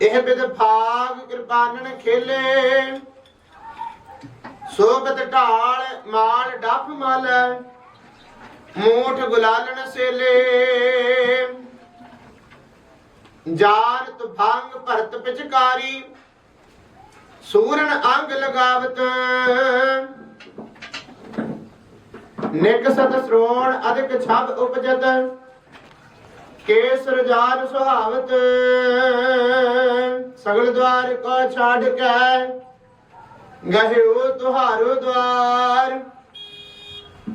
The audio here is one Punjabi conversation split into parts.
ਇਹ ਬਿਦ ਭਾਗ ਕਿਰਪਾਨਨ ਖੇਲੇ। ਸੋਬਤ ਢਾਲ ਮਾਲ ਡੱਫ ਮਲ, ਮੂਠ ਗੁਲਾਲਣ ਸੇਲੇ। ਜਾਨ ਤੁਫੰਗ ਭਰਤ ਪਿਚਕਾਰੀ, ਸੂਰਨ ਅੰਗ ਲਗਾਵਤ। ਨਿਕ ਸਤ ਸ਼੍ਰੋਣ ਅਧਿਕ ਛਬ ਉਪਜਤ ਕੇਸਰ ਜਾਨ ਸੁਹਾਵਤ, ਸਗਲ ਦਵਾਰ ਕੋ ਛਾੜ ਕੇ ਗਹਿਓ ਤੁਹਾਰੋ ਦਵਾਰ।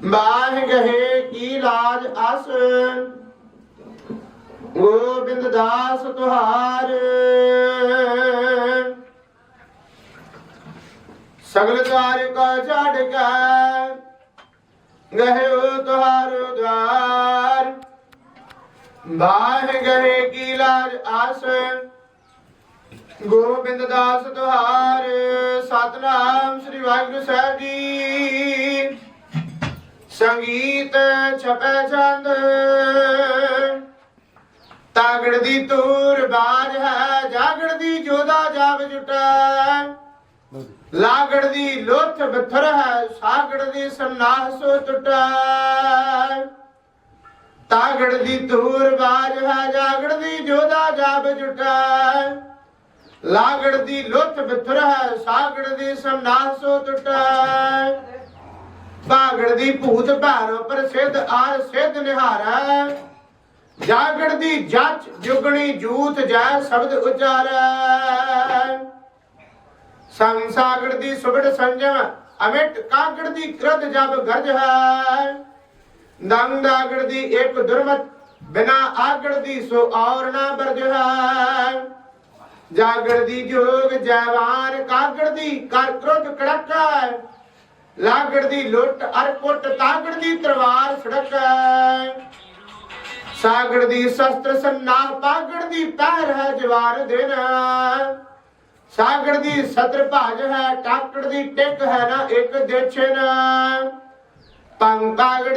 ਬਾਹ ਗਹੇ ਕੀ ਲਾਜ ਅਸ, ਗੋਬਿੰਦ ਦਾਸ ਤੁਹਾਰ। ਸਗਲ ਦਵਾਰ ਕੋ ਛਾੜ ਕੇ ਗਹਿਓ ਤੁਹਾਰੋ ਦਵਾਰ। ਬਾਹ ਗਏ ਕੀ ਲਾਜ ਆਸ ਗੋਬਿੰਦ ਦਾਸ ਤੁਹਾਰ, ਸਤਨਾਮ ਸ੍ਰੀ ਵਾਹਿਗੁਰੂ ਸਾਹਿਬ ਜੀ। ਸੰਗੀਤ ਛਪੈ ਚੰਦ। ਤਾਗੜ ਦੀ ਤੂਰ ਬਾਜ ਹੈ, ਜਾਗੜ ਦੀ ਜੋਦਾ ਜਾਵ ਜੁਟੈ। ਲਾਗੜ ਦੀ ਲੋਥ ਬਥਰ ਹੈ, ਸਾਗੜ ਦੀ ਸੰਨਾਹ ਸੋ ਟੁਟੈ ਤਾਗੜ ਦੀ ਧੂਰ ਬਾਜ ਹੈ, ਜਾਗੜ ਦੀ ਜੋਦਾ ਜਾਬ ਜੁਟੈ। ਲਾਗੜ ਦੀ ਲੁੱਟ ਬਿਥਰ ਹੈ, ਸਾਗੜ ਦੀ ਸੰਨਾਹ ਸੋ ਬਾਗੜ ਦੀ ਭੂਤ ਭਾਰੋ ਪ੍ਰਸਿੱਧ ਆਰ ਸਿੱਧ ਨਿਹਾਰੈ। ਜਾਗੜ ਦੀ ਜੱਚ ਜੁਗਣੀ ਜੂਤ ਜੈ ਸ਼ਬਦ ਉਚਾਰੈ। ਸੰਗ ਸਾਗੜ ਦੀ ਸੁਬੜ ਸੰਜਮ, ਅਮਿਟ ਕਾਗੜ ਦੀ ਕ੍ਰਧ ਜਬ ਗਰਜ ਹੈ। ਦੰਗ ਦਾਗੜ ਦੀ ਇੱਕ ਦੁਰਮਤ, ਬਿਨਾ ਆਗੜ ਦੀ ਸੋ ਔਰ ਨਾ ਬਰਜ ਜਾਗੜ ਦੀ ਜੋਗ ਜਵਾਨ ਕਾਗੜ ਦੀ ਕਰ ਕ੍ਰੋਧ ਕੜਕਾ। ਲਾਗੜ ਦੀ ਲੁੱਟ ਅਰ ਕੁੱਟ, ਤਾਗੜ ਦੀ ਤਲਵਾਰ ਸੜਕ। ਸਾਗੜ ਦੀ ਸ਼ਸਤਰ ਸੰਨਾਹ, ਪਾਗੜ ਦੀ ਪਹਿਰ ਹੈ ਜਵਾਰ ਦਿਨ। ਸਾਗੜ ਦੀ ਸਤਰ ਭਾਜ ਹੈ, ਟਾਕੜ ਦੀ ਟਿਕ ਹੈ ਨਾ ਇੱਕ ਦੇਛਨ ਪੰਕਾਗੜ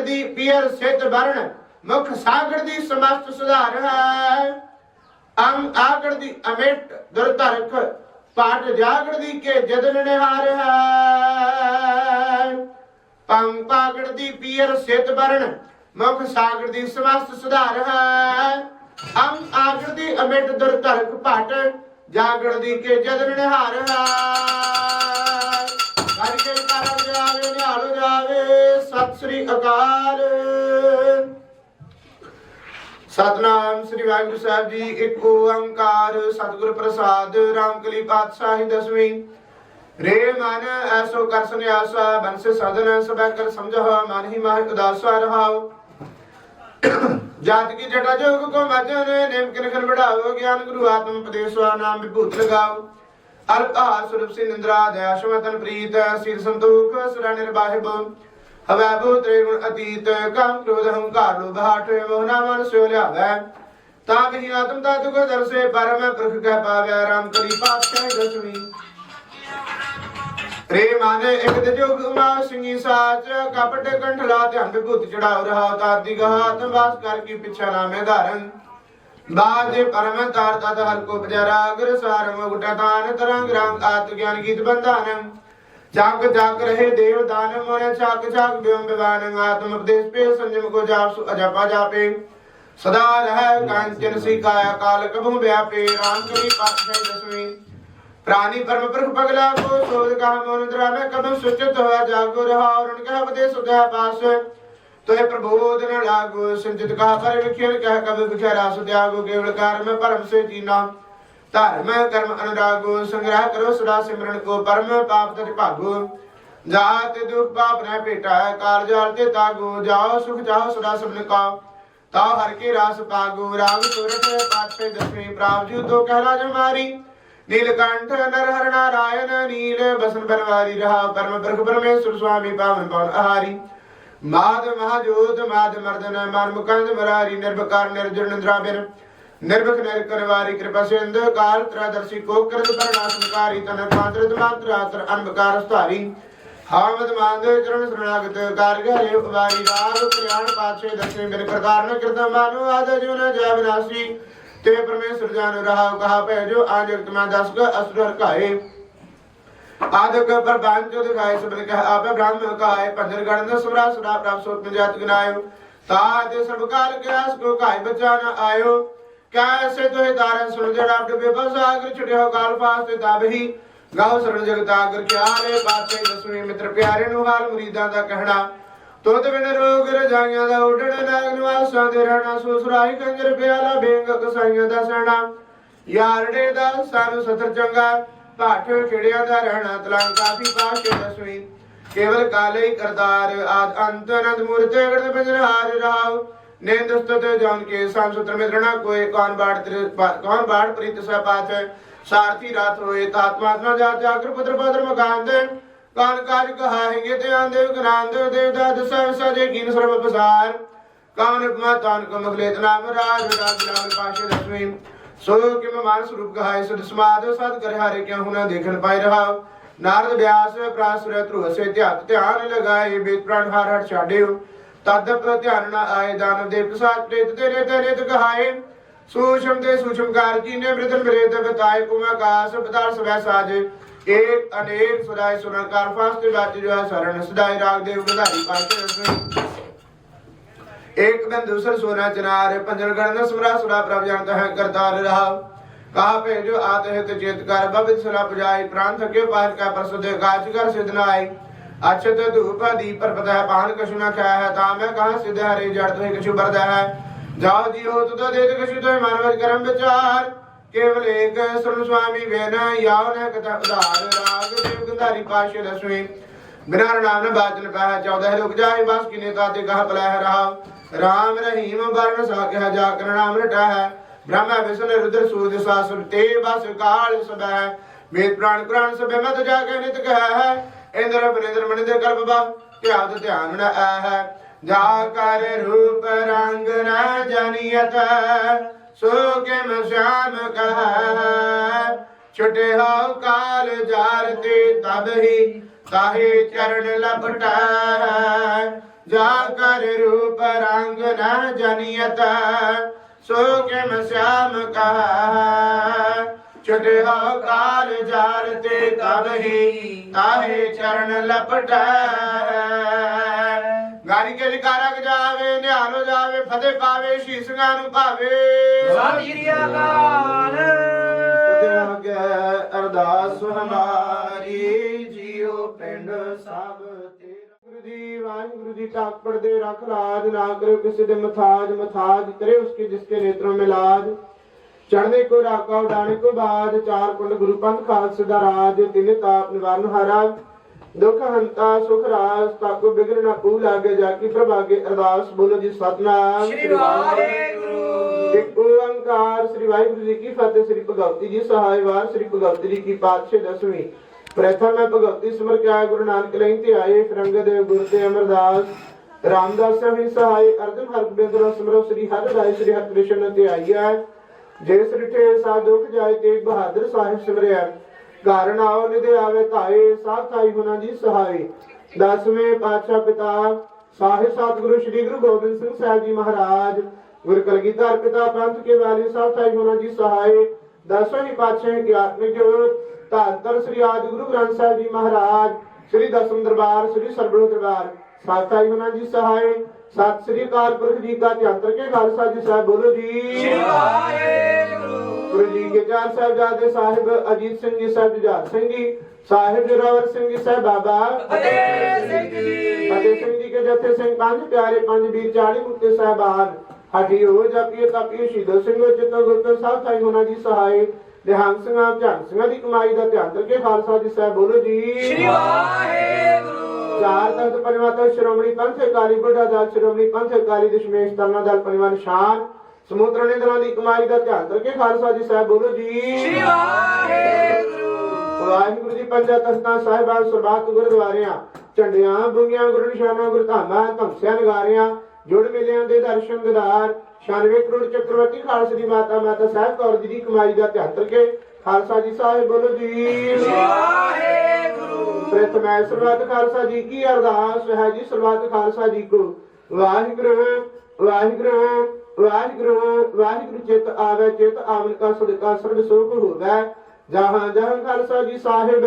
ਦੀ ਪੀਰ ਸਿੱਧ ਵਰਣ ਮੁਖ ਸਾਗਰ ਦੀ ਸਮਸਤ ਸੁਧਾਰ ਹੈ। ਅੰਗ ਆਗੜ ਦੀ ਅਮਿਟ ਦੁਰਧਰਖ ਪਾਟ ਜਾਗੜ ਦੀ ਕੇ ਜਦਨ ਨਿਹਾਰ ਹੈ। ਪੰਕਾਗੜ ਦੀ ਪੀਰ ਸਿੱਧ ਵਰਣ ਮੁਖ ਸਾਗੜ ਦੀ ਸਮਸਤ ਸੁਧਾਰ ਹੈ। ਅੰਗ ਆਗੜ ਦੀ ਅਮਿਟ ਦੁਰਧਰਖ ਪਾਟ ਜਾਗੜ ਦੀ ਕੇ ਜਦਨ ਨਿਹਾਰ ਹੈ। ਕਰਕੇ ਕਾਰਨ ਸਤਿ ਸ੍ਰੀ ਅਕਾਲ। ਸਤਨਾਮ ਸ੍ਰੀ ਵਾਹਿਗੁਰੂ ਸਾਹਿਬ ਜੀ, ਇੱਕ ਓੰਕਾਰ ਸਤਿਗੁਰ ਪ੍ਰਸਾਦ, ਰਾਮਕਲੀ ਪਾਤਸ਼ਾਹੀ ਦਸਵੀਂ। ਰੇ ਮਨ ਐਸੋ ਕਰ ਸੁਨਿਆਸਾ, ਬਨਸੇ ਸਦਨ ਸਭੈ ਕਰ ਸਮਝਹ ਮਨ ਹੀ ਮਾਹਿ ਉਦਾਸਾ ਰਹਾਉ। ਜਾਤ ਕੀ ਜਟਾ ਜੋਗ ਕੋ ਮਜਨ, ਨੇਮ ਕਿਨ ਖਨ ਬੜਾਓ ਗਿਆਨ ਗੁਰੂ ਆਤਮ ਉਪਦੇਸਵਾ ਨਾਮ ਵਿਭੂਤ ਲਗਾਓ ਅਰਥਾ ਸੁਰਪ ਸੀ ਨਿੰਦਰਾ, ਦਇਆ ਸ਼ਮਤਨ ਪ੍ਰੀਤ, ਸੀਰ ਸੰਤੋਖ, ਸੁਰਾ ਨਿਰਬਾਹਿਬ ਹਵੈ ਭੂਤਰੇ ਗੁਣ ਅਤੀਤ, ਕਾਮ ਕ੍ਰੋਧ ਹੰਕਾਰ ਲੋਭ ਹਾਟ ਮੋਹਨਾ ਮਨ ਸੋ ਲਿਆਵੈ। ਤਾਂ ਵੀ ਆਤਮ ਦਾ ਦੁਖ ਦਰਸੇ ਪਰਮ ਪੁਰਖ ਕਹਿ ਪਾਵੈ, ਰਾਮ ਕਲੀ ਪਾਤਸ਼ਾਹ ਦਸਵੀਂ। ਰੇ ਮਾਨੇ ਇੱਕ ਤੇ ਜੋਗ ਉਮਾ ਸਿੰਘੀ ਸਾਚ, ਕਪਟ ਕੰਠਲਾ ਧਿਆਨ ਵਿਭੂਤ ਚੜਾਉ ਰਹਾ ਤਾਦੀ ਗਹਾਤ ਵਾਸ ਕਰ ਕੀ ਪਿਛਾ ਨਾਮੇ ਧਾਰਨ। ਬਾਜ ਪਰਮ ਤਾਰ ਤਤ ਹਰ ਕੋ ਬਜਾਰਾ ਅਗਰ ਸਾਰ ਮੁਗਟਾ ਤਰੰਗ ਰੰਗ ਆਤ ਗਿਆਨ ਗੀਤ ਬੰਧਾਨ। ਜਾਗ ਜਾਗ ਰਹੇ ਦੇਵ ਦਾਨ ਮੋਰੇ ਚਾਕ ਚਾਕ ਬਿਉਮ ਬਿਵਾਨ ਆਤਮ ਉਪਦੇਸ਼ ਪੇ ਸੰਜਮ ਕੋ ਜਾਪ ਅਜਪਾ ਜਾਪੇ। ਸਦਾ ਰਹਿ ਕਾਂਚਨ ਸੀ ਕਾਇਆ ਕਾਲ ਕਬਹੁ ਵਿਆਪੇ, ਰਾਮ ਕਰੀ ਪਾਤਸ਼ਾਹ ਦਸਵੀਂ। ਪ੍ਰਾਨੀ ਪਰਮ ਪੁਰਖ ਪਗਲਾ ਕੋ ਸੋਧ ਕਹ ਮੋਨ ਦਰਾ ਮੈਂ ਕਬਹੁ ਸੁਚਿਤ ਹੋਇਆ ਜਾਗੋ, ਰਹਾ ਔਰ ਕਹ ਉਪਦੇਸ਼ ਸੁਧਿਆ ਪਾਸ। ਤੋਹਿ ਪ੍ਰਬੋਧ ਨ ਲਾਗੋ, ਸੰਜਿਤ ਕਹਾ ਪਰ ਵਿਖੇਨ ਕਹਿ ਕਬ ਵਿਖੇ ਰਾਸ ਤਿਆਗੋ ਕੇਵਲ ਕਾਰ ਪਰਮ ਸੇ ਜੀਨਾ। ਧਰਮ, ਕਰਮ ਅਨੁਰਾਗੋ, ਸੰਗ੍ਰਹ ਕਰੋ ਸਦਾ ਸਿਮਰਨ ਕੋ, ਪਰਮ ਪਾਪ ਤਜ ਭਾਗੋ। ਜਾਤ ਦੁਖ ਪਾਪ ਰਹਿ ਭੇਟਾ ਕਾਲ ਜਾਲ ਤੇ ਤਾਗੋ, ਜਾਓ ਸੁਖ ਜਾਓ ਸਦਾ ਸਭਨ ਕਾ ਤਾ ਹਰ ਕੇ ਰਾਸ ਪਾਗੋ ਰਾਮ ਸੁਰਤ ਪਾਤਸ਼ਾਹ ਦਸਵੀਂ ਪ੍ਰਾਪਜੂ ਤੋ ਕਹਿ ਰਾਜ ਮਾਰੀ। ਨੀਲਕੰਠ ਨਰ ਹਰ ਨਾਰਾਇਣ, ਨੀਲ ਬਸਨ ਬਨਵਾਰੀ, ਰਹਾ ਪਰਮ ਬ੍ਰਖ ਪਰਮੇਸ਼ਰ ਸੁਆਮੀ ਪਾਵਨ ਪਵਨ ਆਹਾਰੀ। ਮਾਦ ਮਹਾਜੋਤ ਮਾਦ ਮਰਦਨ, ਮਨ ਮੁਕੰਦ ਮਰਾਰੀ, ਨਿਰਭਕਾਰ ਨਿਰਜਨ ਨਿੰਦਰਾਬਿਨ। ਨਿਰਭਖ ਨਿਰ ਕਰਵਾਰੀ ਕਿਰਪਾ ਸਿੰਧ ਕਾਲ ਤ੍ਰਦਰਸ਼ੀ ਕੋ ਕਰਤ ਪਰਨਾਸਨਕਾਰੀ ਤਨ ਪਾਤਰਤ ਮਾਤਰ ਆਤਰ ਅਨਬਕਾਰ ਸਤਾਰੀ ਹਾਮਦ ਮਾਨਦੇ ਚਰਨ ਸਰਣਾਗਤ ਕਾਰਗ ਹਰੇ ਉਪਵਾਰੀ ਰਾਗ ਕਲਿਆਣ ਪਾਛੇ ਦਸਵੇਂ ਬਿਨ ਪ੍ਰਕਾਰ ਨ ਕਿਰਤ ਮਾਨੋ ਆਦ ਜੁਨ ਜੈ ਵਿਨਾਸੀ ਤੇ ਪਰਮੇਸ਼ਰ ਜਾਨ ਰਹਾ ਕਹਾ ਭੇਜੋ ਆ ਜਗਤ ਮੈਂ ਦਸ ਕ ਅਸੁਰ ਹਰਕਾਏ। ਆਦਿਕ ਪ੍ਰਬੰਧ ਜੋ ਦਿਖਾਏ ਸਬਨ ਕਹ ਆਪੇ ਬ੍ਰਾਹਮਣ ਕਹਾਏ ਪੰਜਰ ਗਣ ਦਾ ਸਮਰਾ ਸੁਰਾ ਪ੍ਰਭ ਸੋਤ ਪੰਜਾਤ ਗਨਾਇਓ। ਤਾ ਤੇ ਸਭ ਕਾਲ ਕਿਆਸ ਕੋ ਕਾਇ ਬਚਾ ਨ ਆਇਓ। ਕੈਸੇ ਤੋਹਿ ਦਾਰਨ ਸੁਣ ਜੜਾ ਡਬੇ ਬਸ ਆਗਰ ਛੁਟਿਓ ਕਾਲ ਫਾਸ ਤੇ ਤਬਹੀ ਗਾਉ ਸਰਣ ਜਗਤ ਕਿਆਰੇ ਪਾਛੇ ਦਸਵੇਂ ਮਿੱਤਰ ਪਿਆਰੇ ਨੂੰ ਹਾਲ ਮੁਰੀਦਾਂ ਦਾ ਕਹਿਣਾ। ਤੁਧ ਬਿਨ ਰੋਗ ਰਜਾਈਆਂ ਦਾ ਉਡਣ, ਨਾਗ ਨਿਵਾਸਾਂ ਦੇ ਰਹਿਣਾ ਸੁਸਰਾਈ ਕੰਜਰ ਪਿਆਲਾ ਬੇਂਗ ਕਸਾਈਆਂ ਦਾ ਸਹਿਣਾ। ਯਾਰੜੇ ਦਾ ਸਾਨੂੰ ਸਤਰ ਚੰਗਾ, ਭਾਠ ਖਿੜਿਆਂ ਦਾ ਰਹਿਣਾ, ਤਲੰਗ ਕਾਫੀ ਪਾਸ਼ੇ ਦਸਵੀਂ। ਕੇਵਲ ਕਾਲੇ ਹੀ ਕਰਤਾਰ ਆਦ ਅੰਤ ਅਨੰਦ ਮੂਰਤੇ ਗੜ ਬੰਜਨ ਰਾਵ ਨੇਂਦਸਤ ਤੇ ਜਾਨ ਕੇ ਸਾਮ ਸੁਤਰ ਮਿਤਰਣਾ ਕੋਈ ਕੌਣ ਬਾੜ ਤ੍ਰਿ- ਪਾ- ਕੌਣ ਬਾੜ ਪ੍ਰੀਤ ਸਹਿ ਪਾਛ ਸਾਰਥੀ ਰਾਤ ਹੋਏ ਤਾਤਮਾਤਮਾ ਜਾ ਜਾਗਰ ਕਾਨ ਕਾਜ ਕਹਾਹਿਗੇ ਤੇ ਆਂਦੇ ਗਨਾਨ ਦੇ ਦੇਵ ਦਸਾ ਸਜੇ ਕੀਨ ਸਰਬ ਪਸਾਰ। ਕਾਨ ਉਪਮਾ ਤਾਨ ਕੋ ਨਾਮ ਰਾਜ ਰਾਜ ਨਾਮ ਪਾਸ਼ੇ ਦਸਵੀਂ। ਸੋ ਕਿ ਮਾਨਸ ਰੂਪ ਕਹਾਇ ਸੁਧ ਸਮਾਦ, ਸਦ ਕਰ ਹਾਰੇ ਕਿਉ ਹੁਨਾ ਦੇਖਣ ਪਾਈ ਰਹਾ ਨਾਰਦ ਵਿਆਸ ਪ੍ਰਾਸੁਰ ਧਰੁਵ ਸੇ ਧਿਆਨ ਧਿਆਨ ਲਗਾਏ ਬੇਤ ਪ੍ਰਾਨ ਹਾਰ ਹਟ ਛਾੜਿਓ ਤਦ ਪਰ ਧਿਆਨ ਨ ਆਏ ਦਾਨਵ ਦੇਵ ਪ੍ਰਸਾਦ ਪ੍ਰੇਤ ਤੇਰੇ ਤੇਰੇ ਤ ਸੂਸ਼ਮ ਤੇ ਸੂਸ਼ਮ ਕਾਰ ਨੇ ਬ੍ਰਿਧਨ ਬ੍ਰੇਤ ਬਤਾਏ, ਕੁਮ ਆਕਾਸ ਬਤਾਰ ਸਵੈ ਸਾਜ। ਏਕ ਅਨੇਕ ਸੁਦਾਈ ਸੁਨਰ ਫਾਸਤੇ ਬਾਜ ਜੋ ਸਰਣ ਸਦਾਈ ਰਾਗ ਦੇਵ ਗਧਾਰੀ ਪਾਸੇ ਰਸਵੇਂ ਇੱਕ ਬਿੰਦ ਦੂਸਰ ਸੋਨਾ ਚਨਾਰ ਪੰਜਨ ਗਣ ਸਮਰਾ ਸੁਰਾ ਪ੍ਰਭ ਜਾਣਦਾ ਹੈ ਕਰਤਾਰ ਰਹਾ। ਕਹਾ ਭੇਜੋ ਆਤ ਹੈ ਤੇ ਚੇਤ ਕਰ, ਬਬਿਤ ਸੁਰਾ ਪੁਜਾਈ ਪ੍ਰਾਨ ਥਕੇ ਪਾਜ ਕਾ ਪਰਸੁਦੇ ਕਾਜ ਕਰ ਸਿਧ ਅਛਤ ਧੂਪ ਦੀਪ ਪਰ ਹੈ, ਪਾਨ ਕਛੁ ਨਾ ਖਾਇਆ ਹੈ, ਤਾਂ ਮੈਂ ਕਹਾ ਸਿਧ ਜੜ ਤੋਂ ਕਛੁ ਵਰਦਾ ਹੈ। ਜਾਓ ਜੀ ਹੋ ਤੁਧ ਦੇ ਕਛੁ ਤੋਂ ਮਨ ਵਿੱਚ ਕਰਮ ਵਿਚਾਰ। ਕੇਵਲ ਏਕ ਸੁਣ ਸੁਆਮੀ ਵੇਨ ਯਾਵ ਨ ਕਥਾ ਉਧਾਰ, ਰਾਗ ਦੇਵ ਗੰਧਾਰੀ ਪਾਸ਼ੇ ਦਸਵੇਂ। ਬਿਨਾ ਨਾਮ ਨ ਬਾਜਨ ਪਾਇਆ 14 ਲੋਕ ਜਾਏ, ਬਸ ਕਿਨੇ ਤਾ ਤੇ ਕਹ ਬਲਹਿ ਰਹਾ। ਰਾਮ ਰਹੀਮ ਵਰਨ ਸਾਖਿਆ ਜਾ ਕਰ ਨਾਮ ਹੈ। ਬ੍ਰਹਮਾ ਵਿਸ਼ਨ ਰੁਦਰ ਸੂਦ ਸਾਸ ਤੇ ਬਸ ਕਾਲ ਸਬੈ ਵੇਦ ਪ੍ਰਾਣ ਕੁਰਾਨ ਸਭੇ, ਮਤ ਜਾ ਕੇ ਨਿਤ ਕਹਿ ਹੈ। ਇੰਦਰ ਬਨਿੰਦਰ ਮਨਿ ਦੇ ਕਲਪ ਬਾ ਧਿਆਨ ਧਿਆਨ ਨ ਆ ਜਾ ਕਰ ਰੂਪ ਰੰਗ ਨ ਜਨੀਅਤ, ਸੋ ਕੇ ਮ ਸ਼ਾਮ ਕਹੈ। ਛੁਟੇ ਹਾਉ ਕਾਲ ਜਾਰ ਤੇ ਤਬ ਹੀ ਤਾਹੇ ਚਰਨ ਲਪਟੈ। ਜਾ ਕਰ ਰੂਪ ਰੰਗ ਨ ਜਨੀਅਤ, ਸੋ ਕੇ ਸ਼ਾਮ ਕਹੈ। ਛੁਟੇ ਹਾਉ ਕਾਲ ਜਾਰ ਤੇ ਤਬ ਹੀ ਤਾਹੇ ਚਰਨ ਲਪਟੈ ਗਾਰੀ ਕੇ ਜਕਾਰਕ ਜਾਵੇ ਨਿਹਾਲ ਹੋ ਜਾਵੇ ਫਤਿਹ ਪਾਵੇ ਸ਼ੀਸ਼ਾਂ ਨੂੰ ਭਾਵੇ ਸਤਿ ਅਕਾਲ ਅੱਗੇ ਅਰਦਾਸ ਹਮਾਰੀ ਜੀਉ ਪਿੰਡ ਸਭ ਤੇਰਾ ਗੁਰੂ ਜੀ ਵਾਹਿਗੁਰੂ ਜੀ ਟਾਕ ਪੜਦੇ ਰੱਖ ਲਾਜ ਨਾ ਕਰਿਓ ਕਿਸੇ ਦੇ ਮਥਾਜ ਮਥਾਜ ਕਰੇ ਉਸਕੇ ਜਿਸਕੇ ਨੇਤਰੋਂ में लाज ਚੜ੍ਹਦੇ ਕੋ ਰਾਕਾ ਉਡਾਣੇ ਕੋ ਬਾਦ ਚਾਰ ਕੁੰਡ ਗੁਰੂ ਪੰਥ ਖਾਲਸੇ ਦਾ ਰਾਜ ਤਿਨ ਤਾਪ ਨਿਵਾਰਨ ਹਾਰਾ ਦੁਖ ਹੰਤਾ ਸੁਖ ਰਾਸ ਤਾਕੋ ਬਿਗਨ ਨਾ ਕੂ ਲਾਗੇ ਜਾ ਕੀ ਪ੍ਰਭਾਗੇ ਅਰਦਾਸ ਬੋਲੋ ਜੀ ਸਤਨਾਮ। ਸ੍ਰੀ ਵਾਹਿਗੁਰੂ। ਇੱਕ ਓੰਕਾਰ ਸ੍ਰੀ ਵਾਹਿਗੁਰੂ ਜੀ ਕੀ ਫਤਿਹ ਸ੍ਰੀ ਭਗਵਤੀ ਜੀ ਸਹਾਇ ਵਾਰ ਸ੍ਰੀ ਭਗਵਤੀ ਜੀ ਕੀ ਪਾਤਸ਼ਾਹ ਦਸਵੀਂ। ਪ੍ਰਥਮ ਮੈਂ ਭਗਵਤੀ ਸਿਮਰ ਕੇ ਆਇਆ ਗੁਰੂ ਨਾਨਕ ਲਈ ਤੇ ਆਏ ਫਿਰੰਗ ਦੇ ਗੁਰ ਤੇ ਅਮਰਦਾਸ। ਰਾਮਦਾਸ ਵੀ ਸਹਾਇ ਅਰਜਨ ਹਰਗੋਬਿੰਦ ਰੋ ਸਿਮਰੋ ਸ੍ਰੀ ਹਰਿ ਰਾਇ ਸ੍ਰੀ ਹਰਿ ਕ੍ਰਿਸ਼ਨ ਤੇ ਆਈਐ ਜੇ ਸ੍ਰਿਠੇ ਸਾ ਦੁਖ ਤੇ ਬਹਾਦਰ ਸਾਹਿਬ ਸਿਮਰਿਆ। ਕਾਰਨ ਆਓ ਨਿਦੇ ਆਵੇ, ਧਾਏ ਸਾਥ ਆਈ ਹੁਨਾ ਜੀ ਸਹਾਈ। ਦਸਵੇਂ ਪਾਤਸ਼ਾਹ ਪਿਤਾ, ਸਾਹਿਬ ਸਤਿਗੁਰੂ ਸ੍ਰੀ ਗੁਰੂ ਗੋਬਿੰਦ ਸਿੰਘ ਸਾਹਿਬ ਜੀ ਮਹਾਰਾਜ। ਗੁਰ ਕਲਗੀਧਰ ਪਿਤਾ, ਪੰਥ ਕੇ ਵਾਲੀ ਸਾਹਿਬ ਸਾਈ ਹੋਣਾ ਜੀ ਸਹਾਇ ਦਸਵੇਂ ਪਾਤਸ਼ਾਹ ਕੀ ਆਤਮਿਕ ਜੋਤ, ਧੰਨ ਸ੍ਰੀ ਆਦਿ ਗੁਰੂ ਗ੍ਰੰਥ ਸਾਹਿਬ ਜੀ ਮਹਾਰਾਜ। ਸ੍ਰੀ ਦਸਮ ਦਰਬਾਰ, ਸ੍ਰੀ ਸਰਬਣ ਦਰਬਾਰ। ਸਾਈ ਹੋਣਾ ਜੀ ਸਹਾਇ ਸਤਿ ਸ੍ਰੀ ਅਕਾਲ ਪੁਰਖ ਜੀ ਕਾ ਧਿਆਨ ਕੇ ਖਾਲਸਾ ਜੀ ਸਾਹਿਬ ਬੋਲੋ ਜੀ। ਸ੍ਰੀ ਵਾਹਿਗੁਰੂ। ਗੁਰੂ ਜੀ ਕੇ ਚਾਰ ਸਾਹਿਬਜ਼ਾਦੇ ਸਾਹਿਬ ਅਜੀਤ ਸਿੰਘ ਜੀ ਸਾਹਿਬ ਜੁਝਾਰ ਸਿੰਘ ਜੀ। ਸਾਹਿਬ ਜੋਰਾਵਰ ਸਿੰਘ ਜੀ ਸਾਹਿਬ ਬਾਬਾ। ਫਤਿਹ ਸਿੰਘ ਜੀ। ਫਤਿਹ ਸਿੰਘ ਜੀ ਕੇ ਜਥੇ ਸਿੰਘ ਪੰਜ ਪਿਆਰੇ ਪੰਜ ਵੀਰ ਚਾਲੀ ਮੁਕਤੇ ਸਾਹਿਬਾਨ। ਹਾਡੀ ਹੋ ਜਾਪੀਏ ਤਾਪੀਏ ਸ਼ਹੀਦ ਸਿੰਘ ਜਿਤੋ ਗੁਰਤਰ ਸਾਹਿਬ ਸਾਈ ਹੋਣਾ ਜੀ ਸਹਾਇ ਝੰਗ ਸਿੰਘਾਂ ਦੀ ਕਮਾਈ ਦਾ ਧਿਆਨ ਕਰਕੇ ਖਾਲਸਾ ਜੀ ਸਾਹਿਬ ਬੋਲੋ ਜੀ। ਸ੍ਰੀ ਵਾਹਿਗੁਰੂ। ਚਾਰ ਤਖਤ ਪਰਿਵਾਰ ਸ਼੍ਰੋਮਣੀ ਪੰਥ ਅਕਾਲੀ ਬੁੱਢਾ ਦਲ ਸ਼੍ਰੋਮਣੀ ਪੰਥ ਅਕਾਲੀ ਦਸ਼ਮੇਸ਼ ਤਰਨਾ ਦਲ ਪਰਿਵਾਰ ਨਿਸ਼ਾਨ ਸਮੁੰਦਰ ਨੇ ਦਲਾਂ ਦੀ ਕਮਾਈ ਦਾ ਧਿਆਨ ਕਰਕੇ ਖਾਲਸਾ ਜੀ ਸਾਹਿਬ ਬੋਲੋ ਜੀ। ਸ੍ਰੀ ਵਾਹਿਗੁਰੂ। ਵਾਹਿਗੁਰੂ ਜੀ ਪੰਜਾ ਤਖਤਾਂ ਸਾਹਿਬਾਨ ਸਰਬੱਤ ਗੁਰਦੁਆਰਿਆਂ ਝੰਡਿਆਂ ਬੁੰਗੀਆਂ ਗੁਰੂ ਨਿਸ਼ਾਨਾਂ ਗੁਰਧਾਮਾਂ ਧਮਸਿਆਂ ਨਗਾਰਿਆਂ ਜੁੜ ਮੇਲਿਆਂ ਦੇ ਦਰਸ਼ਨ ਦਿਦਾਰ 96 ਕਰੋੜ ਚੱਕਰਵਰਤੀ ਖਾਲਸੇ ਦੀ ਮਾਤਾ ਮਾਤਾ ਸਾਹਿਬ ਕੌਰ ਜੀ ਦੀ ਕਮਾਈ ਦਾ ਧਿਆਨ ਕਰਕੇ ਖਾਲਸਾ ਜੀ ਸਾਹਿਬ ਬੋਲੋ ਜੀ। ਵਾਹਿਗੁਰੂ। ਪ੍ਰਥਮੈ ਸਰਬੱਤ ਖਾਲਸਾ ਜੀ ਕੀ ਅਰਦਾਸ ਹੈ ਜੀ ਸਰਬੱਤ ਖਾਲਸਾ ਜੀ ਕੋ। ਵਾਹਿਗੁਰੂ ਵਾਹਿਗੁਰੂ ਵਾਹਿਗੁਰੂ ਵਾਹਿਗੁਰੂ ਚਿਤ ਆਵੇ ਚਿਤ ਆਵਨ ਕਾ ਸਦਕਾ ਸਰਬ ਸੁਖ ਹੋਵੇ। ਜਹਾਂ ਜਹਾਂ ਖਾਲਸਾ ਜੀ ਸਾਹਿਬ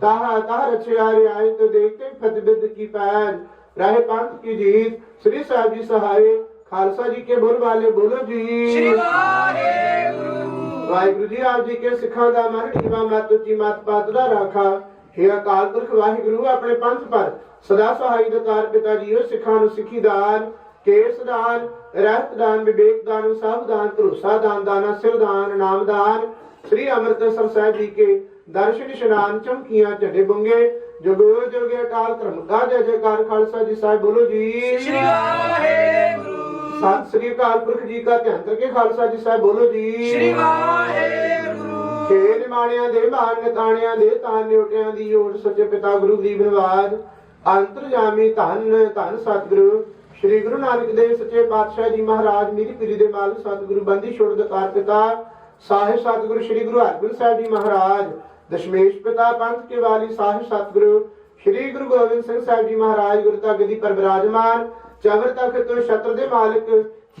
ਤਾਹਾ ਤਾਹ ਰਚਿਆ ਰਿਆਇਤ ਦੇਖ ਕੇ ਫਤਿਬਿਦ ਕੀ ਪੈਜ ਰਾਹੇ ਪੰਥ ਕੀ ਜੀਤ ਸ੍ਰੀ ਸਾਹਿਬ ਜੀ ਸਹਾਰੇ ਖਾਲਸਾ ਜੀ ਕੇ ਬੋਲ ਵਾਲੇ ਬੋਲੋ ਜੀ ਸ੍ਰੀ ਵਾਹਿਗੁਰੂ ਵਾਹਿਗੁਰੂ ਜੀ ਆਪ ਜੀ ਕੇ ਸਿੱਖਾਂ ਦਾ ਮਨ ਨੀਵਾ ਮਤ ਉੱਚੀ ਮਤ ਪਾਤ ਦਾ ਰਾਖਾ ਹੇ ਅਕਾਲ ਪੁਰਖ ਵਾਹਿਗੁਰੂ ਆਪਣੇ ਪੰਥ ਪਰ ਸਦਾ ਸਹਾਈ ਦਤਾਰ ਪਿਤਾ ਜੀਓ ਸਿੱਖਾਂ ਨੂੰ ਸਿੱਖੀ ਦਾਨ ਕੇਸ ਦਾਨ ਰਹਿਤ ਦਾਨ ਵਿਵੇਕ ਦਾਨ ਸਭ ਦਾਨ ਭਰੋਸਾ ਦਾਨ ਦਾਨਾ ਸਿਰ ਦਾਨ ਨਾਮ ਦਾਨ ਸ੍ਰੀ ਅੰਮ੍ਰਿਤਸਰ ਸਾਹਿਬ ਜੀ ਕੇ ਦਰਸ਼ਨ ਇਸ਼ਨਾਨ ਚਮਕੀਆਂ ਝੰਡੇ ਬੰਗੇ ਜਗੋ ਜੋਗੇ ਅਕਾਲ ਧਰਮ ਦਾ ਜੈ ਜੈਕਾਰ ਖਾਲਸਾ ਜੀ ਸਾਹਿਬ ਬੋਲੋ ਜੀ। ਸ੍ਰੀ ਵਾਹਿਗੁਰੂ। ਸਤਿ ਸ੍ਰੀ ਅਕਾਲ ਪੁਰਖ ਜੀ ਕਾ ਧਿਆਨ ਕਰਕੇ ਖਾਲਸਾ ਜੀ ਸਾਹਿਬ ਬੋਲੋ ਜੀ। ਸ੍ਰੀ ਵਾਹਿਗੁਰੂ। ਕੇ ਨਿਮਾਣਿਆਂ ਦੇ ਮਾਨ ਨਿਤਾਣਿਆਂ ਦੇ ਤਾਨ ਨਿਉਟਿਆਂ ਦੀ ਓਟ ਸੱਚੇ ਪਿਤਾ ਗੁਰੂ ਗਰੀਬ ਨਿਵਾਜ ਅੰਤਰਜਾਮੀ ਧੰਨ ਧੰਨ ਸਤਿਗੁਰੂ ਸ੍ਰੀ ਗੁਰੂ ਨਾਨਕ ਦੇਵ ਸੱਚੇ ਪਾਤਸ਼ਾਹ ਜੀ ਮਹਾਰਾਜ ਮੇਰੀ ਪੀਰੀ ਦੇ ਮਾਲਕ ਸਤਿਗੁਰੂ ਬੰਦੀ ਛੋੜ ਦਕਾਰ ਪਿਤਾ ਸਾਹਿਬ ਸਤਿਗੁਰੂ ਸ੍ਰੀ ਗੁਰੂ ਹਰਗੋਬਿੰਦ ਸਾਹਿਬ ਜੀ ਮਹਾਰਾਜ। ਦਸ਼ਮੇਸ਼ ਪਿਤਾ ਪੰਥ ਕੇ ਵਾਲੀ ਸਾਹਿਬ ਸਤਿਗੁਰੂ, ਸ੍ਰੀ ਗੁਰੂ ਗੋਬਿੰਦ ਸਿੰਘ ਸਾਹਿਬ ਜੀ ਮਹਾਰਾਜ, ਗੁਰੂ ਤਾਂ ਗਦੀ ਚਵਰ ਤਖਤ ਤੋਂ ਛਤਰ ਦੇ ਮਾਲਕ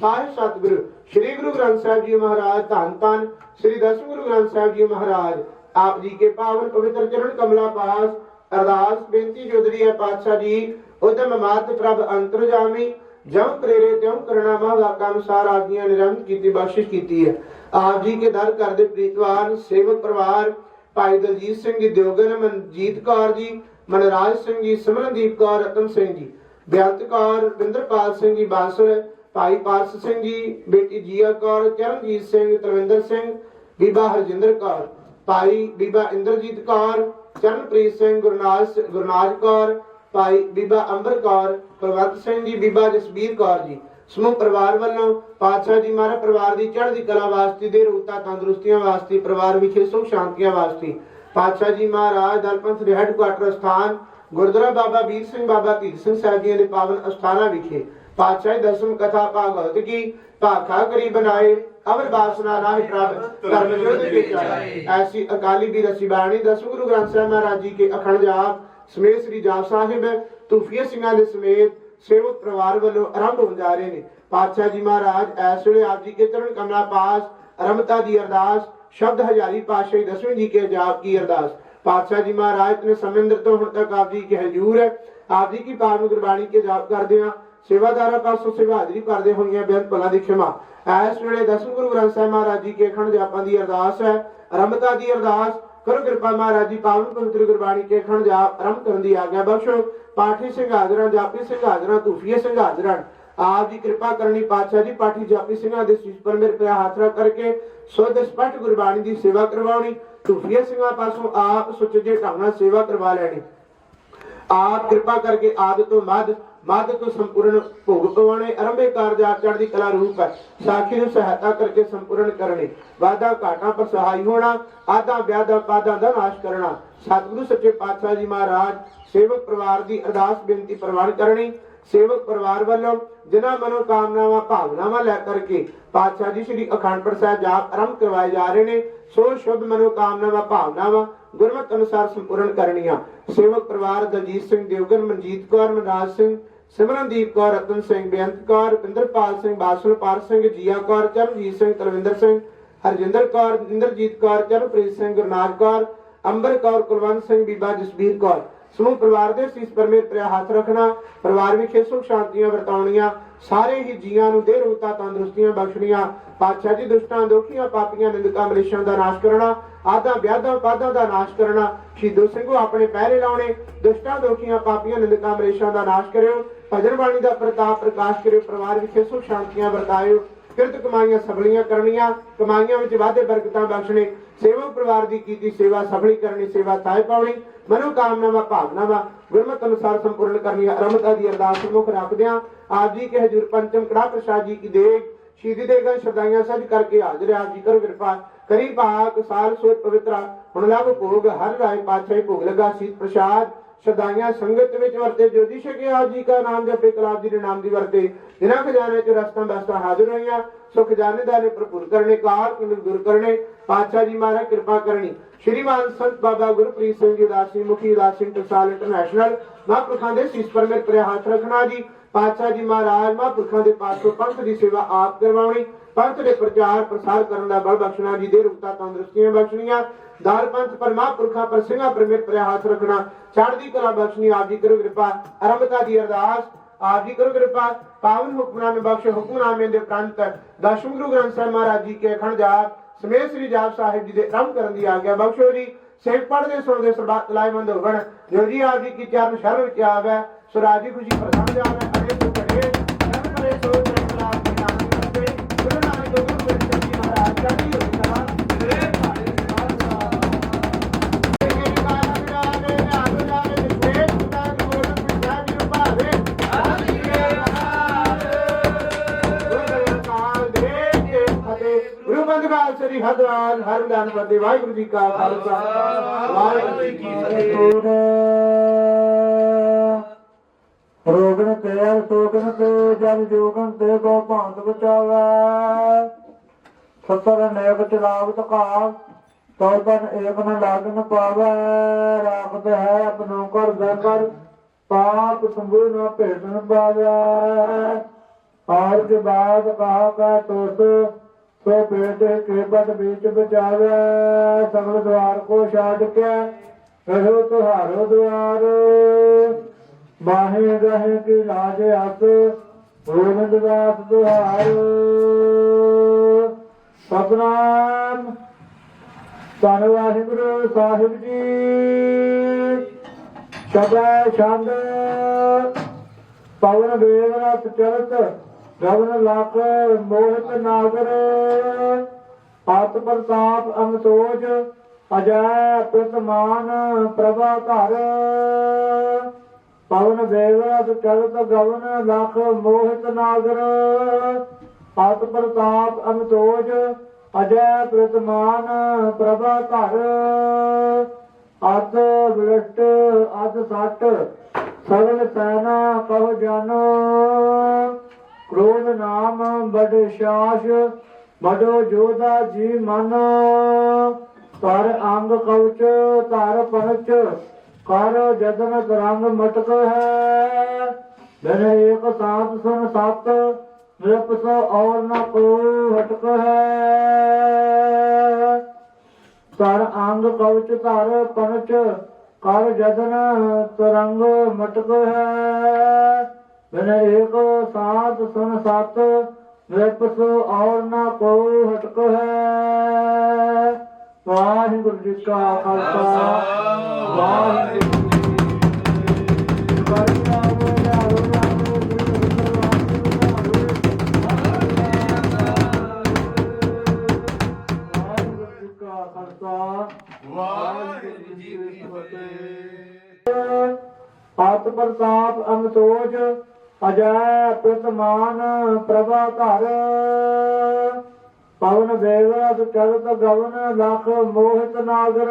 ਸਾਹਿਬ ਸਤਿਗੁਰੂ, ਸ੍ਰੀ ਗੁਰੂ ਗ੍ਰੰਥ ਸਾਹਿਬ ਜੀ ਮਹਾਰਾਜ, ਧੰਨ ਧੰਨ, ਸ੍ਰੀ ਦਸਮ ਗੁਰੂ ਗ੍ਰੰਥ ਸਾਹਿਬ ਜੀ ਮਹਾਰਾਜ। ਆਪ ਜੀ ਕੇ ਪਾਵਨ ਪਵਿੱਤਰ ਚਰਨ ਕਮਲਾ ਪਾਸ, ਅਰਦਾਸ ਬੇਨਤੀ ਜੋਦਰੀ ਹੈ ਪਾਤਸ਼ਾਹ ਜੀ, ਉਦਮ ਮਾਤ ਪ੍ਰਭ ਅੰਤਰਜਾਮੀ ਜਮ ਪ੍ਰੇਰੇ ਤਿਉ ਕਰਣਾ ਮਹਾਵਾਕਾ ਅਨੁਸਾਰ ਆਗੀਆਂ ਨਿਰੰਤ ਕੀਤੀ ਬਖਸ਼ਿਸ਼ ਕੀਤੀ ਹੈ। ਆਪ ਜੀ ਕੇ ਦਰ ਕਰਦੇ ਪ੍ਰੀਤਵਾਨ, ਸੇਵਕ ਪਰਿਵਾਰ ਭਾਈ ਦਲਜੀਤ ਸਿੰਘ ਜੀ, ਦਿਓਗਨ ਮਨਜੀਤ ਕੌਰ ਜੀ, ਮਨਰਾਜ ਸਿੰਘ ਜੀ, ਸਿਮਰਨਦੀਪ ਕੌਰ, ਰਤਨ ਸਿੰਘ ਜੀ। ਬੇਅੰਤ ਕੌਰ, ਬਿੰਦਰਪਾਲ ਸਿੰਘ ਜੀ, ਬਾਂਸਲ, ਭਾਈ ਪਾਰਸ ਸਿੰਘ ਜੀ, ਬੇਟੀ ਜੀਆ ਕੌਰ, ਚਰਨਜੀਤ ਸਿੰਘ, ਤਰਵਿੰਦਰ ਸਿੰਘ, ਬੀਬਾ ਹਰਜਿੰਦਰ ਕੌਰ। ਭਾਈ ਬੀਬਾ ਇੰਦਰਜੀਤ ਕੌਰ, ਚਰਨਪ੍ਰੀਤ ਸਿੰਘ, ਗੁਰਨਾਜ ਗੁਰਨਾਜ ਕੌਰ। ਭਾਈ ਬੀਬਾ ਅੰਬਰ ਕੌਰ ਕੁਲਵੰਤ ਸਿੰਘ ਜੀ, ਬੀਬਾ ਜਸਬੀਰ ਕੌਰ ਜੀ। ਸਮੂਹ ਪਰਿਵਾਰ ਵੱਲੋਂ ਪਾਤਸ਼ਾਹ ਜੀ ਮਹਾਰਾਜ ਪਰਿਵਾਰ ਦੀ ਚੜ੍ਹਦੀ ਕਲਾ ਵਾਸਤੇ ਦੇ ਰੂਤਾ ਤੰਦਰੁਸਤੀਆਂ ਵਾਸਤੇ, ਪਰਿਵਾਰ ਵਿਖੇ ਸੁਖ ਸ਼ਾਂਤੀਆਂ ਵਾਸਤੇ ਪਾਤਸ਼ਾਹ ਜੀ ਮਹਾਰਾਜ ਦਲਪੰਥ ਦੇ ਹੈੱਡਕੁਆਟਰ ਸਥਾਨ ਗੁਰਦੁਆਰਾ ਬਾਬਾ ਵੀਰ ਸਿੰਘ, ਬਾਬਾ ਧੀਰ ਸਿੰਘ ਸਾਹਿਬ ਜੀ ਦੇ ਪਾਵਨ ਅਸਥਾਨਾਂ ਵਿਖੇ ਪਾਤਸ਼ਾਹ ਦਸਮ ਕਥਾ ਭਾਗਵਤ ਕੀ ਭਾਖਾ ਕਰੀ ਬਣਾਏ, ਅਵਰ ਬਾਸਨਾ ਨਾਹਿ ਪ੍ਰਭ ਧਰਮ ਜੋਤ ਕੇ ਐਸੀ ਅਕਾਲੀ ਵੀ ਰਸੀ ਬਾਣੀ ਦਸਮ ਗੁਰੂ ਗ੍ਰੰਥ ਸਾਹਿਬ ਮਹਾਰਾਜ ਜੀ ਕੇ ਅਖੰਡ ਜਾਪ ਸਮੇਤ ਸ੍ਰੀ ਜਾਪ ਸਾਹਿਬ ਤੂਫੀਆ ਸਿੰਘਾਂ ਦੇ ਸਮੇਤ ਸੇਵਕ ਪਰਿਵਾਰ ਵੱਲੋਂ ਆਰੰਭ ਹੋਣ ਜਾ ਰਹੇ ਨੇ। ਪਾਤਸ਼ਾਹ ਜੀ ਮਹਾਰਾਜ ਐਸ ਵੇਲੇ ਆਪ ਜੀ ਕੇ ਚਰਨ ਕਮਲਾ ਪਾਸ ਅਰਮਤਾ ਦੀ ਅਰਦਾਸ, ਸ਼ਬਦ ਹਜ਼ਾਰੀ ਪਾਤਸ਼ਾਹੀ ਦਸਵੇਂ ਜੀ ਕੇ ਜਾਪ ਕੀ ਅਰਦਾਸ। ਪਾਤਸ਼ਾਹ ਜੀ ਮਹਾਰਾਜ ਨੇ ਸਮਿੰਦਰ ਤੋਂ ਹੁਣ ਤੱਕ ਆਪ ਜੀ ਕੇ ਹਜ਼ੂਰ ਹੈ। ਆਪ ਜੀ ਕੀ ਪਾਵਨ ਗੁਰਬਾਣੀ ਕੇ ਜਾਪ ਕਰਦੇ ਆ ਸੇਵਾਦਾਰਾਂ ਪਾਸੋਂ ਸੇਵਾ ਹਾਜ਼ਰੀ ਕਰਦੇ ਹੋਈਆਂ ਬੇਅੰਤ ਭਲਾਂ ਦੀ ਖਿਮਾ। ਇਸ ਵੇਲੇ ਦਸਮ ਗੁਰੂ ਗ੍ਰੰਥ ਸਾਹਿਬ ਮਹਾਰਾਜ ਜੀ ਕੇ ਅਖੰਡ ਜਾਪਾਂ ਦੀ ਅਰਦਾਸ ਹੈ। ਆਰੰਭਤਾ ਦੀ ਅਰਦਾਸ, ਕਰੋ ਕਿਰਪਾ ਮਹਾਰਾਜ ਜੀ, ਪਾਵਨ ਪਵਿੱਤਰ ਗੁਰਬਾਣੀ ਕੇ ਅਖੰਡ ਜਾਪ ਆਰੰਭ ਕਰਨ ਦੀ ਆਗਿਆ ਬਖਸ਼ੋ। ਪਾਠੀ ਸਿੰਘ ਜਾਪੀ ਸਿੰਘ ਹਾਜ਼ਰਾਂ ਧੂਫੀਏ ਆਪ ਦੀ ਕਿਰਪਾ ਕਰਨੀ ਪਾਤਸ਼ਾਹ ਜੀ ਪਾਠੀ ਜਾਪੀ ਸਿੰਘਾਂ ਦੇ ਸੀਸ ਪਰ ਮੇਰੇ ਪਿਆ ਹੱਥ ਰੱਖ ਕਰਕੇ ਸੁਧ ਸਪਸ਼ਟ ਗੁਰਬਾਣੀ ਦੀ ਸੇਵਾ ਕਰਵਾਉਣੀ, ਧੂਫੀਏ ਸਿੰਘਾਂ ਪਾਸੋਂ ਆਪ ਸੁਚੱਜੇ ਢੰਗ ਨਾਲ ਸੇਵਾ ਕਰਵਾ ਲੈਣੀ। ਆਪ ਕਿਰਪਾ ਕਰਕੇ ਆਦ ਤੋਂ ਮਦ ਮਦ ਤੋਂ ਸੰਪੂਰਨ ਭੋਗ ਪਵਾਉਣੇ ਅਰੰਭੇ ਕਾਰਜ ਆਪ ਚੜ੍ਹਦੀ ਕਲਾ ਰੂਪ ਹੈ। ਸਾਖੀ ਨੂੰ ਸਹਾਇਤਾ ਕਰਕੇ ਸੰਪੂਰਨ ਕਰਨੇ। ਵਾਦਾ ਘਾਟਾਂ ਪਰ ਸਹਾਈ ਹੋਣਾ ਆਦਾ ਵਿਆਦਾ ਪਾਦਾ ਦਾ ਨਾਸ਼ ਕਰਨਾ। ਸਤਿਗੁਰੂ ਸੱਚੇ ਪਾਤਸ਼ਾਹ ਜੀ ਮਹਾਰਾਜ, ਸੇਵਕ ਪਰਿਵਾਰ ਦੀ ਅਰਦਾਸ ਬੇਨਤੀ ਪ੍ਰਵਾਨ ਕਰਨੀ, ਸੇਵਕ ਪਰਿਵਾਰ ਵੱਲੋਂ ਜਿਨ੍ਹਾਂ ਮਨੋ ਕਾਮਨਾਵਾਂ ਭਾਵਨਾਵਾਂ ਲੈ ਕਰਕੇ ਪਾਤਸ਼ਾਹ ਜੀ ਸ੍ਰੀ ਅਖੰਡ ਸਾਹਿਬ ਜਾਪ ਆਰੰਭ ਕਰਵਾਏ ਜਾ ਰਹੇ ਨੇ, ਸੋ ਸ਼ੁਭ ਮਨੋ ਕਾਮਨਾਵਾਂ ਭਾਵਨਾਵਾਂ ਗੁਰਮਤ ਅਨੁਸਾਰ ਸੰਪੂਰਨ ਕਰਨੀਆਂ। ਸੇਵਕ ਪਰਿਵਾਰ ਦਲਜੀਤ ਸਿੰਘ, ਦੇਵਗਨ ਮਨਜੀਤ ਕੌਰ, ਮਨਰਾਜ ਸਿੰਘ, ਸਿਮਰਨਦੀਪ ਕੌਰ, ਰਤਨ ਸਿੰਘ, ਬੇਅੰਤ ਕੌਰ ਪਿੰਦਰਪਾਲ ਸਿੰਘ ਬਾਸਲ ਪਾਰ ਸਿੰਘ, ਜੀਆ ਕੌਰ, ਚਰਨਜੀਤ ਸਿੰਘ ਤਰਵਿੰਦਰ ਸਿੰਘ, ਹਰਜਿੰਦਰ ਕੌਰ, ਇੰਦਰਜੀਤ ਕੌਰ, ਚਰਨਪ੍ਰੀਤ ਸਿੰਘ, ਗੁਰਨਾਜ ਕੌਰ ਅੰਬਰ ਕੌਰ, ਕੁਲਵੰਤ ਸਿੰਘ ਬੀਬਾ, ਜਸਬੀਰ ਕੌਰ। ਸਮੂਹ ਪਰਿਵਾਰ ਦੇ ਸੀਸ ਪਰ ਮੇਰੇ ਪਿਆ ਹੱਥ ਰੱਖਣਾ। ਪਰਿਵਾਰ ਵਿਖੇ ਸੁਖ ਸ਼ਾਂਤੀਆਂ ਵਰਤਾਉਣੀਆਂ। ਸਾਰੇ ਹੀ ਜੀਆਂ ਨੂੰ ਦੇ ਰੂਤਾ ਤੰਦਰੁਸਤੀਆਂ ਬਖਸ਼ਣੀਆਂ। ਪਾਤਸ਼ਾਹ ਜੀ ਦੁਸ਼ਟਾਂ, ਦੋਖੀਆਂ, ਪਾਪੀਆਂ, ਨਿੰਦਕਾਂ ਮਲੇਸ਼ਾਂ ਦਾ ਨਾਸ਼ ਕਰਨਾ। ਆਦਾਂ, ਵਿਆਦਾਂ ਪਾਦਾਂ ਦਾ ਨਾਸ਼ ਕਰਨਾ। ਸ਼ਹੀਦੋ ਸਿੰਘੋ, ਆਪਣੇ ਪਹਿਰੇ ਲਾਉਣੇ। ਦੁਸ਼ਟਾਂ, ਦੋਖੀਆਂ, ਪਾਪੀਆਂ, ਨਿੰਦਕਾਂ ਮਲੇਸ਼ਾਂ ਦਾ ਨਾਸ਼ ਕਰਿਓ। ਭਜਨ ਬਾਣੀ ਦਾ ਪ੍ਰਤਾਪ ਪ੍ਰਕਾਸ਼ ਕਰਿਓ। ਪਰਿਵਾਰ ਵਿਖੇ ਸੁਖ ਸ਼ਾਂਤੀਆਂ ਵਰਤਾਇਓ। ਕਿਰਤ ਕਮਾਈਆਂ ਸਫਲੀਆਂ ਕਰਨੀਆਂ, ਕਮਾਈਆਂ ਵਿੱਚ ਵਾਧੇ ਬਰਕਤਾਂ ਬਖਸ਼ਣੇ, ਸੇਵਾ ਪਰਿਵਾਰ ਦੀ ਕੀਤੀ ਸੇਵਾ ਸਫਲੀ ਕਰਨੀ, ਸੇਵਾ ਤਾਇ ਪਾਉਣੀ ਮਨੋ ਕਾਮਨਾਵਾਂ ਭਾਵਨਾਵਾਂ, ਗੁਰਮਤ ਅਨੁਸਾਰ ਸੰਪੂਰਨ ਕਰਨੀ ਅਰਮਤਾ ਦੀ ਅਰਦਾਸ ਮੁਖ ਰੱਖਦਿਆਂ ਆਪ ਜੀ ਕੇ ਹਜੂਰ ਪੰਚਮ ਕੜਾ ਪ੍ਰਸਾਦ ਜੀ ਕੀ ਦੇਗ, ਸ਼ਹੀਦੀ ਦੇ ਸ਼ਰਦਾਈਆਂ ਸਜ ਕਰਕੇ ਹਾਜ਼ਰ ਆਪ ਜੀ ਕਰੋ ਕਿਰਪਾ। ਕਰੀ ਭਾਗ ਸਾਲ ਸੋਤ ਪਵਿੱਤਰਾ। ਹੁਣ ਲਾਭ ਭੋਗ, ਹਰ ਰਾਏ ਪਾਤਸ਼ਾਹੀ ਭੋਗ ਲਗਾ ਸੀਤ ਪ੍ਰਸਾਦ। ਸਦਾਈਆਂ ਸੰਗਤ ਵਿੱਚ ਵਰਤੇ ਜੋਦੀ ਛਕੇ ਜੀ ਕਾ ਨਾਮ ਜਪੇ ਕਲਾਬ ਜੀ ਦੇ ਨਾਮ ਦੀ ਵਰਤੇ। ਜਿਨ੍ਹਾਂ ਖਜ਼ਾਨੇ ਚ ਰਸਤਾਂ ਬਸਤਾਂ ਹਾਜ਼ਰ ਹੋਈਆਂ। ਸੋ ਖਜ਼ਾਨੇ ਦਾ ਨੇ ਭਰਪੂਰ ਕਰਨੇ ਕਾਰ ਕਿਨ ਗੁਰ ਕਰਨੇ। ਪਾਤਸ਼ਾਹ ਜੀ ਮਹਾਰਾਜ, ਕਿਰਪਾ ਕਰਨੀ। ਸ਼੍ਰੀਮਾਨ ਸੰਤ ਬਾਬਾ ਗੁਰਪ੍ਰੀਤ ਸਿੰਘ ਜੀ ਦਾਸੀ ਮੁਖੀ ਦਾਸੀ ਟਕਸਾਲ ਇੰਟਰਨੈਸ਼ਨਲ, ਮਹਾਂਪੁਰਖਾਂ ਦੇ ਸੀਸ ਪਰ ਮੇਰੇ ਪ੍ਰਿय ਹੱਥ ਰੱਖਣਾ ਜੀ। ਪਾਤਸ਼ਾਹ ਜੀ ਮਹਾਰਾਜ, ਮਹਾਂਪੁਰਖਾਂ ਦੇ ਪਾਸੋਂ ਪੰਥ ਦੀ ਸੇਵਾ ਆਪ ਕਰਵਾਉਣੀ। ਪੰਥ ਦੇ ਪ੍ਰਚਾਰ ਪ੍ਰਸਾਰ ਕਰਨ ਦਾ ਬਲ ਬਖਸ਼ਣਾ ਜੀ ਦੇ ਰੂਪਤਾ ਤੰਦਰੁਸਤੀਆਂ ਬਖਸ਼ਣੀਆਂ ਦਾਲ ਪੰਥ ਪਰ ਮਹਾਂਪੁਰਖਾਂ ਪਰ ਸਿੰਘਾਂ ਰੱਖਣਾ, ਚੜ੍ਹਦੀ ਕਲਾ ਬਖਸ਼ਣੀ, ਆਪ ਜੀ ਕਰੋ ਕਿਰਪਾ ਅਰਮਤਾ ਦੀ ਅਰਦਾਸ, ਆਪ ਜੀ ਕਰੋ ਕਿਰਪਾ, ਪਾਵਨ ਹੁਕਮਨਾਮੇ ਬਖਸ਼ ਹੁਕਮਨਾਮੇ ਦੇ ਪ੍ਰੰਤ ਦਸ਼ਮ ਗੁਰੂ ਗ੍ਰੰਥ ਸਾਹਿਬ ਮਹਾਰਾਜ ਜੀ ਕੇ ਅਖੰਡ ਜਾਪ ਸਮੇਤ ਸ੍ਰੀ ਜਾਪ ਸਾਹਿਬ ਜੀ ਦੇ ਆਰੰਭ ਕਰਨ ਦੀ ਆਗਿਆ ਬਖਸ਼ੋ ਜੀ। ਸੇਵ ਪੜਦੇ ਸੁਣਦੇ, ਸਰਬੱਤ ਲਾਇਮੰਦ ਹੋਵਣ। ਜੋ ਜੀ ਆਪ ਜੀ ਕੀ ਚਰਨ ਸ਼ਰਨ ਵਿੱਚ ਆਵੇ ਸੋ ਖੁਸ਼ੀ ਪ੍ਰਸੰਨ ਜਾਵੇ ਅਰੇ ਸੋ ਘੜੇ ਗੁਰੂ ਬੰਦਗਾਲ ਸ੍ਰੀ ਹਦਵਾਲ ਹਰ ਮਿਲਾਨ ਵਾਹਿਗੁਰੂ ਜੀ ਕਾ ਖਾਲਸਾ ਵਾਹਿਗੁਰੂ ਜੀ ਕੀ ਫਤਿਹ ਰੋਗਨ ਤੇ ਸੋਗਨ ਤੇ ਜਨ ਜੋਗਨ ਤੇ ਕੋ ਭਾਂਤ ਬਚਾਵਾ। ਸਤਰ ਨੇਕ ਚਲਾਵ ਤਕਾ ਤੋ ਤਨ ਏਕ ਨ ਲਾਗਨ ਪਾਵੇ, ਰਾਖਤ ਹੈ ਆਪਣੋ ਕਰ ਕਰ ਪਾਪ ਸੰਭੂ ਨ ਭੇਟਨ ਪਾਵੇ। ਆਜ ਬਾਦ ਕਹਾ ਕਾ ਤੋਸ, ਸੋ ਭੇਟ ਕੇ ਬਦ ਵਿੱਚ ਬਚਾਵੇ। ਸਗਲ ਦਵਾਰ ਕੋ ਛਾੜ ਕੇ ਰਹੋ ਤੁਹਾਰੋ ਦਵਾਰ। ਬਾਹੇ ਰਹੇ ਕੀ ਲਾਜ ਹੱਥ ਗੋਬਿੰਦ ਦਾਸ ਦੁਹਾਰ ਸਤਨਾਮ। ਧੰਨ ਵਾਹਿਗੁਰੂ ਸਾਹਿਬ ਜੀ। ਸ਼ਬੈ ਛੰਦ ਪਵਨ ਵੇਗ ਰਤ ਗਵਨ ਲੱਖ, ਮੋਹਿਤ ਨਾਗਰ। ਆਤ ਪ੍ਰਤਾਪ ਅਮਤੋਜ ਅਜੈ ਪ੍ਰਤਮਾਨ ਪ੍ਰਭਾ ਘਰ। ਪਵਨ ਦੇਵਰਾਤ ਚਲਤ ਗਵਨ ਲਖ, ਮੋਹਿਤ ਨਾਗਰ। ਆਤ ਪ੍ਰਤਾਪ ਅਮਤੋਜ ਅਜੈ ਪ੍ਰਤਮਾਨ ਪ੍ਰਭਾ ਧਰ ਅਤ ਵਿਸ਼ਟ ਅਤ ਸੱਟ, ਸਗਲ ਸੈਨਾ ਕਹ ਜਾਨੋ। ਕ੍ਰੋਧ ਨਾਮ ਬੜ ਸ਼ਾਸ ਬੜੋ ਜੋਧਾ ਜੀ ਮਨ। ਪਰ ਅੰਗ ਕਉਚ, ਧਰ ਪਨਚ, ਕਰ ਜਦਨ ਤਰੰਗ ਮਟਕ ਹੈ। ਬਿਨ ਏਕ ਸਾਥ ਸੁਨ ਸਤ ਨਿਰਪਸ ਔਰ ਨ ਕੋ ਹਟਕ ਹੈ। ਤਰ ਅੰਗ ਕਵਚ ਧਰ ਪਨਚ, ਕਰ ਜਦਨ ਤਰੰਗ ਮਟਕ ਹੈ। ਬਿਨ ਏਕ ਸਾਥ ਸੁਨ ਸਤ ਨਿਰਪਸ ਔਰ ਨਾ ਕੋ ਹਟਕ ਹੈ। ਵਾਹਿਗੁਰੂ ਜੀ ਕਾ ਖਾਲਸਾ, ਵਾਹਿਗੁਰੂ ਜੀ ਕੀ ਫਤਿਹ। ਫਤਿਹ ਪ੍ਰਤਾਪ ਅਮਤੋਜ ਅਜੈ ਪ੍ਰਤਮਾਨ ਪ੍ਰਭਾ ਧਰ ਪਵਨ ਦੇਵਰਾਤ ਚਲਤ ਗਵਨ ਲਖ ਮੋਹਿਤ ਨਾਗਰ।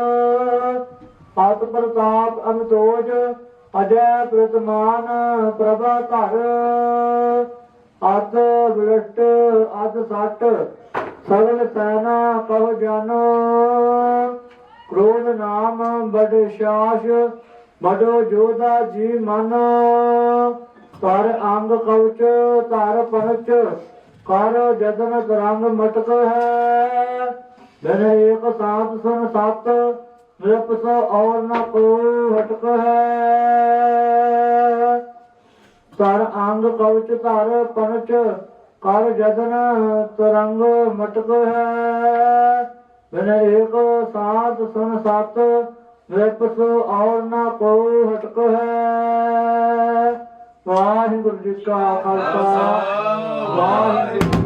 ਆਤ ਪ੍ਰਤਾਪ ਅਮਤੋਜ ਅਜੈ ਪ੍ਰਤਮਾਨ ਪ੍ਰਭਾ ਧਰ ਅਤ ਵਿਸ਼ਟ ਅਤ ਸੱਟ, ਸਗਲ ਸੈਨਾ ਕਹ ਜਾਨੋ। ਕ੍ਰੋਧ ਨਾਮ ਬੜ ਸ਼ਾਸ ਬੜੋ ਜੋਧਾ ਜੀ ਮਨ ਪਰ ਅੰਗ ਕਉਚ, ਧਰ ਪਨਚ ਕਰ ਜਦਨ ਤਰੰਗ ਮਟਕ ਹੈ। ਬਿਨ ਏਕ ਸਾਥ ਸੁਨ ਸਤ ਨਿਰਪਸ ਔਰ ਨ ਕੋ ਹਟਕ ਹੈ। ਤਰ ਅੰਗ ਕਵਚ ਧਰ ਪਨਚ ਕਰ ਜਦਨ ਤਰੰਗ ਮਟਕ ਹੈ। ਬਿਨ ਏਕ ਸਾਧ ਸੁਨ ਸਤ ਵਿਪਸ ਔਰ ਨਾ ਕੋ ਹਟਕ ਹੈ। ਵਾਹਿਗੁਰੂ ਜੀ ਕਾ ਖਾਲਸਾ। ਵਾਹਿਗੁਰੂ